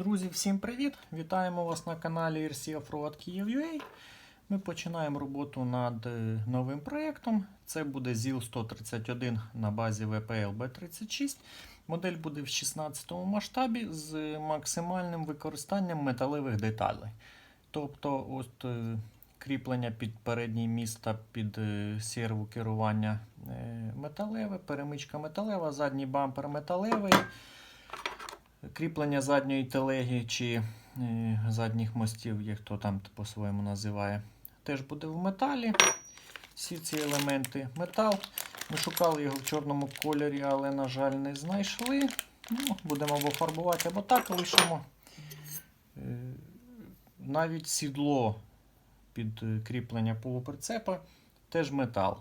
Друзі, всім привіт! Вітаємо вас на каналі RC Offroad Kyiv.ua. Ми починаємо роботу над е, новим проєктом. Це буде ZIL 131 на базі VPL B36. Модель буде в 16 масштабі з максимальним використанням металевих деталей. Тобто, от, е, кріплення під передній міст під е, серву керування металеве, перемичка металева, задній бампер металевий. Кріплення задньої телеги чи е, задніх мостів, як хто там по-своєму називає, теж буде в металі. Всі ці елементи метал. Ми шукали його в чорному кольорі, але, на жаль, не знайшли. Ну, Будемо або фарбувати, або так лишимо. Е, навіть сідло під е, кріплення полуприцепа теж метал.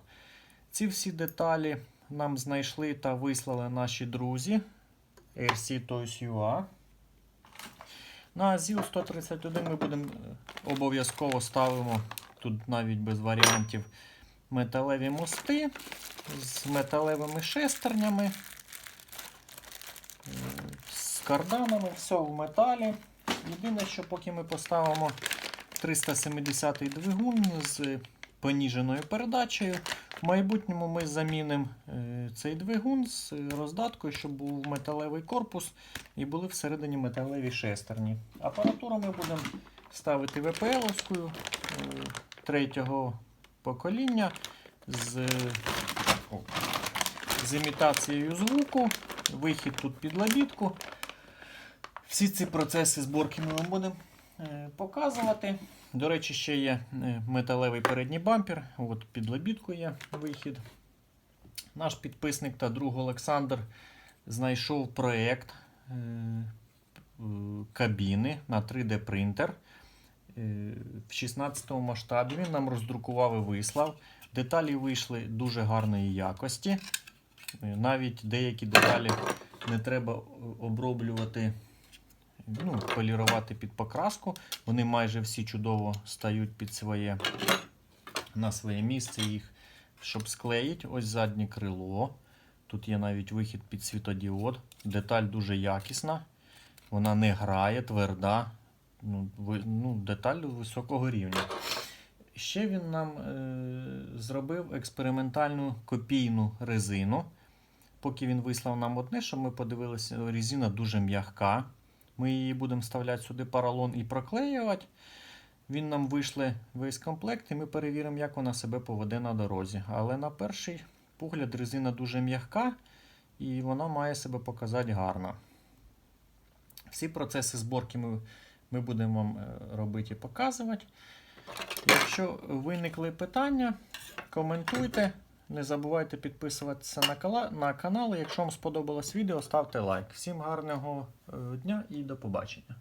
Ці всі деталі нам знайшли та вислали наші друзі. RC Toys UA. На ZIL 131 ми будемо е, обов'язково ставимо, тут навіть без варіантів, металеві мости з металевими шестернями, е, з карданами, все в металі. Єдине, що поки ми поставимо 370-й двигун з поніженою передачею, в майбутньому ми замінимо е, цей двигун з роздаткою, щоб був металевий корпус і були всередині металеві шестерні. Апаратуру ми будемо ставити ВПЛ-овською е, третього покоління з, о, з імітацією звуку. Вихід тут під лабітку. Всі ці процеси зборки ми будемо е, показувати. До речі, ще є е, металевий передній бампер. От під лебідку є вихід. Наш підписник та друг Олександр знайшов проєкт е, е, кабіни на 3D принтер. Е, В 16 масштабі він нам роздрукував і вислав. Деталі вийшли дуже гарної якості. Е, Навіть деякі деталі не треба оброблювати ну, полірувати під покраску. Вони майже всі чудово стають під своє, на своє місце їх, щоб склеїть. Ось заднє крило. Тут є навіть вихід під світодіод. Деталь дуже якісна. Вона не грає, тверда. Ну, ви, ну, Деталь високого рівня. Ще він нам е, зробив експериментальну копійну резину. Поки він вислав нам одне, щоб ми подивилися, резина дуже м'яка. Ми її будемо вставляти сюди поролон і проклеювати. Він нам вийшле весь комплект, і ми перевіримо, як вона себе поведе на дорозі. Але на перший погляд резина дуже м'яка і вона має себе показати гарно. Всі процеси зборки ми, ми будемо вам е, робити і показувати. Якщо виникли питання, коментуйте. Не забувайте підписуватися на, кала- на канал. Якщо вам сподобалось відео, ставте лайк. Всім гарного е, дня і до побачення.